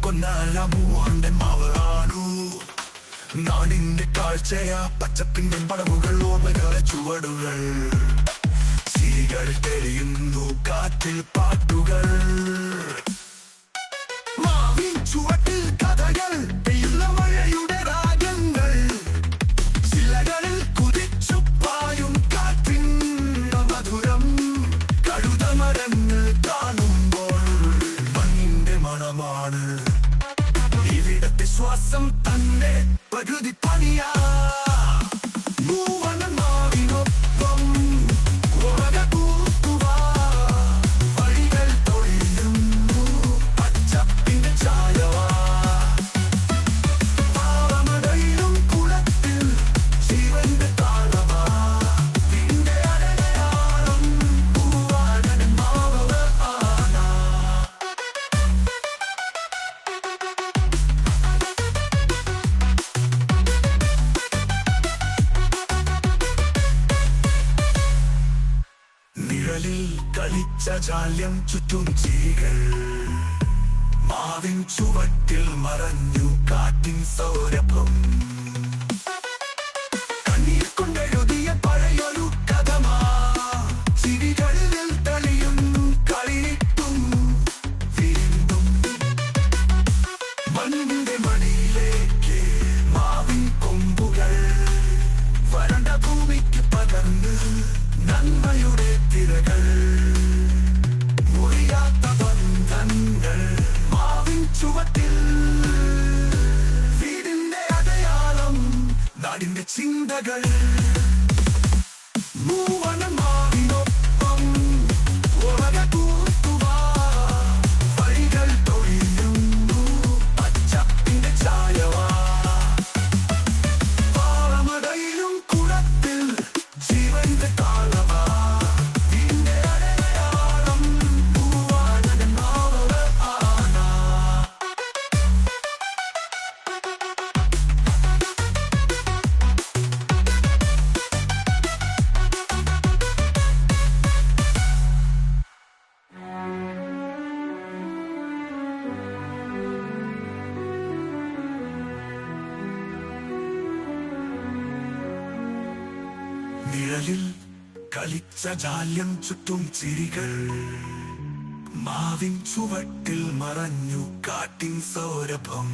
കൊന്നാല മൂവാന്റെ മാവാണു നാടിന്റെ കാഴ്ചയാ പച്ചപ്പിന്റെ പടവുകൾ ഓർമ്മകളെ ചുവടുകൾ. സിരികൾ തെളിയുന്നു കാറ്റിൽ പാട്ടുകൾ. മാവിൻ ശ്വാസം തന്നെ പ്രകൃതി പണിയാ. കളിച്ച ജാല്യം ചുറ്റും ചീകൾ. മാവിൻ ചുവട്ടിൽ മറഞ്ഞു കാറ്റിൻ വീടിന്റെ അടയാളം നാടിന്റെ ചിന്തകൾ മൂവനം മാവിനൊപ്പം നിഴലിൽ കളിച്ച ജാല്യം ചുറ്റും ചിരികൾ. മാവിൻ ചുവട്ടിൽ മറഞ്ഞു കാട്ടിൻ സൗരഭം.